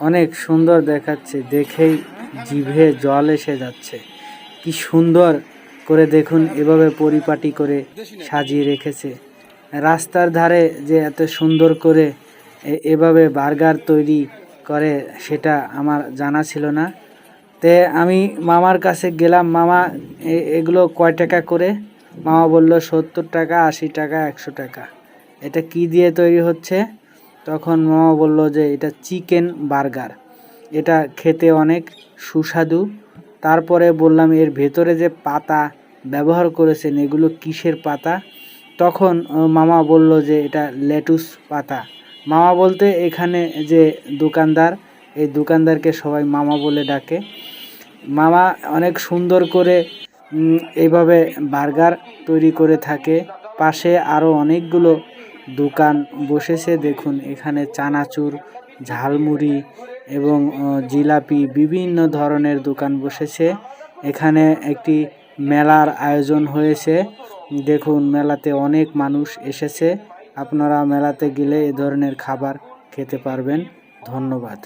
অনেক সুন্দর দেখাচ্ছে, দেখেই জিভে জল এসে যাচ্ছে। কি সুন্দর করে দেখুন, এভাবে পরিপাটি করে সাজিয়ে রেখেছে। রাস্তার ধারে যে এত সুন্দর করে এভাবে বার্গার তৈরি করে, সেটা আমার জানা ছিল না। তে আমি মামার কাছে গেলাম, মামা এগুলো কয় টাকা করে? মামা বলল, সত্তর টাকা, আশি টাকা, একশো টাকা। এটা কি দিয়ে তৈরি হচ্ছে? তখন মামা বলল যে এটা চিকেন বার্গার। এটা খেতে অনেক সুস্বাদু। তারপরে বললাম, এর ভেতরে যে পাতা ব্যবহার করেছেন, এগুলো কিসের পাতা? তখন মামা বলল যে এটা লেটুস পাতা। মামা বলতে এখানে যে দোকানদার, এই দোকানদারকে সবাই মামা বলে ডাকে। মামা অনেক সুন্দর করে এইভাবে বার্গার তৈরি করে থাকে। পাশে আরও অনেকগুলো দোকান বসেছে, দেখুন, এখানে চানাচুর, ঝালমুড়ি এবং জিলাপি বিভিন্ন ধরনের দোকান বসেছে। এখানে একটি মেলার আয়োজন হয়েছে। দেখুন, মেলাতে অনেক মানুষ এসেছে। আপনারা মেলাতে গেলে এ ধরনের খাবার খেতে পারবেন। ধন্যবাদ।